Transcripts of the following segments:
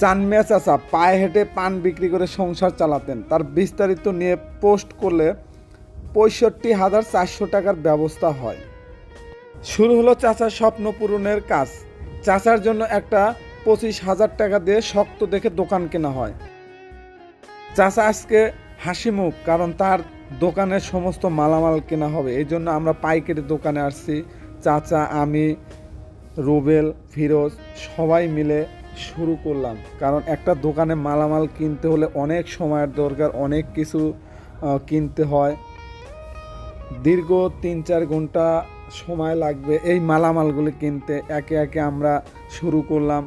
চানমিয়া চাচা পায়ে হেঁটে পান বিক্রি করে সংসার চালাতেন। তার বিস্তারিত নিয়ে পোস্ট করলে পঁয়ষট্টি হাজার চারশো টাকার ব্যবস্থা হয়। শুরু হলো চাচার স্বপ্ন পূরণের কাজ। চাচার জন্য একটা পঁচিশ হাজার টাকা দিয়ে শক্ত দেখে দোকান কেনা হয়। চাচা আজকে হাসি মুখ, কারণ তার দোকানের সমস্ত মালামাল কেনা হবে। এই জন্য আমরা পাইকারি দোকানে আসছি। চাচা, আমি, রুবেল, ফিরোজ, সবাই মিলে শুরু করলাম। কারণ একটা দোকানে মালামাল কিনতে হলে অনেক সময়ের দরকার, অনেক কিছু কিনতে হয়। দীর্ঘ তিন চার ঘণ্টা সময় লাগবে এই মালামালগুলি কিনতে। একে একে আমরা শুরু করলাম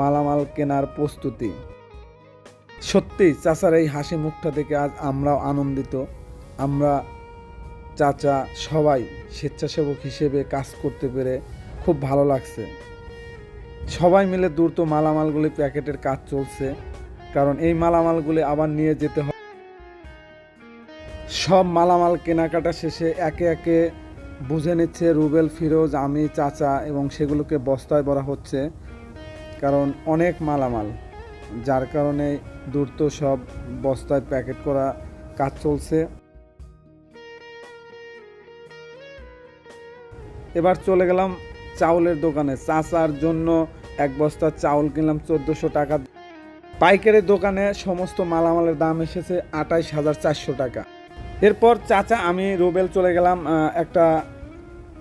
মালামাল কেনার প্রস্তুতি। সত্যি, চাচার এই হাসি মুখটা দেখে আজ আমরাও আনন্দিত। আমরা চাচা সবাই স্বেচ্ছাসেবক হিসেবে কাজ করতে পেরে খুব ভালো লাগছে। সবাই মিলে দ্রুত মালামালগুলি প্যাকেটের কাজ চলছে, কারণ এই মালামালগুলি আবার নিয়ে যেতে হয় সব মালামাল কেনাকাটা শেষে একে একে বুঝে নিচ্ছে রুবেল, ফিরোজ, আমি, চাচা এবং সেগুলোকে বস্তায় ভরা হচ্ছে, কারণ অনেক মালামাল, যার কারণে দ্রুত সব বস্তায় প্যাকেট করা কাজ চলছে। এবার চলে গেলাম চাউলের দোকানে। চাচার জন্য এক বস্তা চাউল কিনলাম চোদ্দোশো টাকা। পাইকারি দোকানে সমস্ত মালামালের দাম এসেছে আঠাইশ হাজার চারশো টাকা। এরপর চাচা, আমি রুবেল চলে গেলাম একটা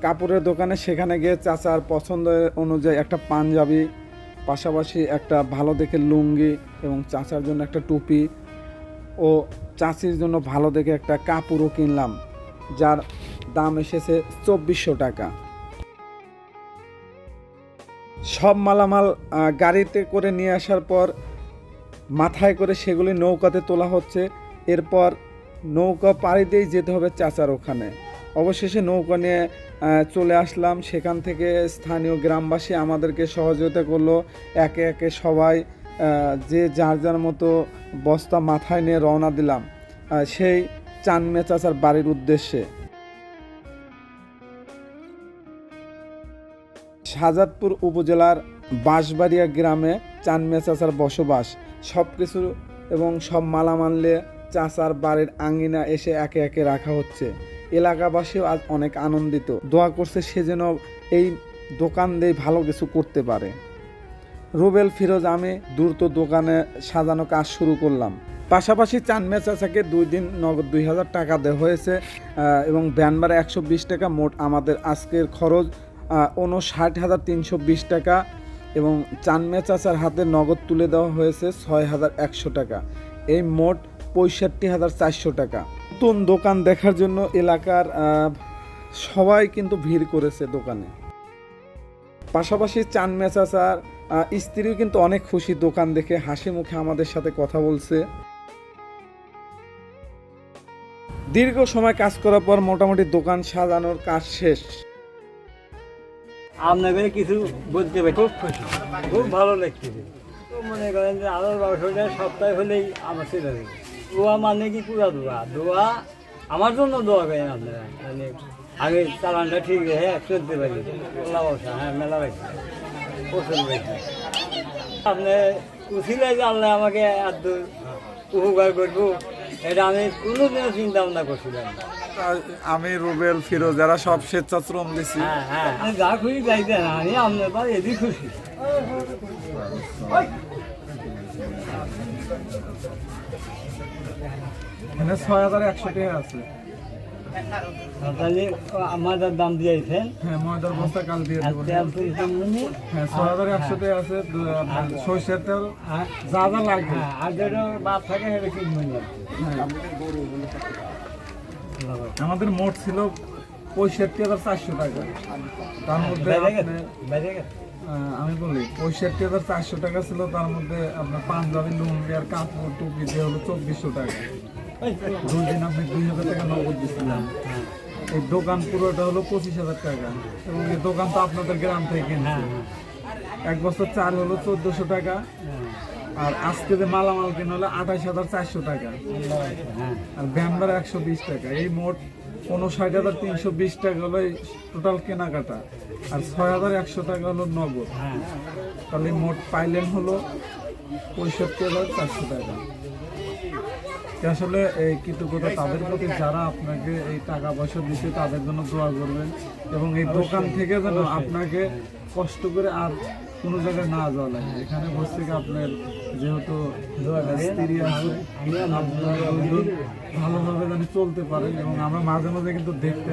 কাপড়ের দোকানে। সেখানে গিয়ে চাচার পছন্দের অনুযায়ী একটা পাঞ্জাবি, পাশাপাশি একটা ভালো দেখে লুঙ্গি এবং চাচার জন্য একটা টুপি ও চাচির জন্য ভালো দেখে একটা কাপড়ও কিনলাম, যার দাম এসেছে চব্বিশশো টাকা। সব মালামাল গাড়িতে করে নিয়ে আসার পর মাথায় করে সেগুলি নৌকাতে তোলা হচ্ছে। এরপর নৌকা পাড়ি দিয়েই যেতে হবে চাচার ওখানে। অবশেষে নৌকা নিয়ে চলে আসলাম। সেখান থেকে স্থানীয় গ্রামবাসী আমাদেরকে সহযোগিতা করল। একে একে সবাই যে যার যার মতো বস্তা মাথায় নিয়ে রওনা দিলাম। সেই চানমিয়া চাচার বাড়ির উদ্দেশ্যে। শাহজাদপুর উপজেলার বাঁশবাড়িয়া গ্রামে চানমিয়া চাচার বসবাস। সব কিছু এবং সব মালামালে চাচার বাড়ির আঙ্গিনা এসে একে একে রাখা হচ্ছে। এলাকাবাসীও আজ অনেক আনন্দিত। দোয়া করছে সে যেন এই দোকান দিয়ে ভালো কিছু করতে পারে। রুবেল ফিরোজ, আমি দ্রুত দোকানে সাজানো কাজ শুরু করলাম। পাশাপাশি চানমিয়া চাচাকে দুই দিন নগদ দুই হাজার টাকা দেওয়া হয়েছে এবং ভাড়া একশো বিশ টাকা মোট আমাদের আজকের খরচ। উনষাট হাজার তিনশো বিশ টাকা এবং চানমিয়া চাচার হাতে নগদ তুলে দেওয়া হয়েছে ছয় হাজার একশো টাকা। এই মোট পঁয়ষট্টি হাজার চারশো টাকা। নতুন দোকান দেখার জন্য এলাকার সবাই কিন্তু ভিড় করেছে দোকানে। পাশাপাশি চানমিয়া চাচার স্ত্রীও কিন্তু অনেক খুশি দোকান দেখে, হাসি মুখে আমাদের সাথে কথা বলছে। দীর্ঘ সময় কাজ করার পর মোটামুটি দোকান সাজানোর কাজ শেষ। আপনাকে কিছু বলতে পারি খুব খুশি। খুব ভালো লাগতেছে। তো মনে করেন যে আলোর ব্যবসাটা সপ্তাহে হলেই আমার ছেলে দোয়া মানে কি পুরা দোয়া? দোয়া আমার জন্য দোয়া করেন আপনারা। মানে আগে চালানটা ঠিক রেখে চলতে পারি। মেলা ব্যবসা হ্যাঁ মেলা ব্যবসা প্রচুর ব্যবসা আপনি উঠিলে যে আল্লাহ আমাকে এত উপকার করব। এটা আমি কোনোদিনও চিন্তা ভাবনা করছিলাম না। আমি রুবেল ফিরোজ যারা সব স্বেচ্ছাশ্রম দিছি। হ্যাঁ হ্যাঁ আপনি যা খুশি চাইতেন আমি আপনার পর এদিক খুশি। মানে ছয় হাজার একশো টাকা আছে। তাহলে আমাদের দাম দিয়েছেন। হ্যাঁ ময়দার বস্তা কাল দিয়ে তেল হ্যাঁ ছয় হাজার একশো আছে সরষের তেল। হ্যাঁ যা যা লাগবে। হ্যাঁ, আর যেটা বাদ থাকে সেটা কিনবেন না হ্যাঁ। আমাদের মোট ছিল পঁয়ষট্টি হাজার চারশো টাকা। তার মধ্যে আমি বলি পঁয়ষট্টি হাজার চারশো টাকা ছিল তার মধ্যে আপনার পাঞ্জাবি লুঙ্গি আর কাপড় টুপি দিয়ে হলো চব্বিশশো টাকা। দুই দিন আপনি দুই হাজার টাকা নগদ দিচ্ছিলেন হ্যাঁ এই দোকান পুরোটা হলো পঁচিশ হাজার টাকা। এবং এই দোকান তো আপনাদের গ্রাম থেকে। কিনছে এক বছর চার হলো চোদ্দশো টাকা, আর আজকে যে মালামাল কিনা হলো আঠাশ হাজার চারশো টাকা। আর ভাড়া একশো বিশ টাকা। এই মোট উনষাট হাজার তিনশো বিশ টাকা হলো টোটাল কেনাকাটা। আর ছয় হাজার একশো টাকা হলো নগদ। তাহলে মোট পাইলেন হলো পঁয়ষট্টি হাজার চারশো টাকা। আসলে এই কৃতজ্ঞতা তাদের প্রতি যারা আপনাকে এই টাকা পয়সা দিচ্ছে তাদের জন্য দোয়া করবেন এবং এই দোকান থেকে যেন আপনাকে কষ্ট করে আর কোনো জায়গায় না যাওয়া লাগে। এখানে বসে থেকে আপনার যেহেতু স্ত্রী আছে আপনার ভালোভাবে যেন চলতে পারেন এবং আমরা মাঝে মাঝে কিন্তু দেখতে।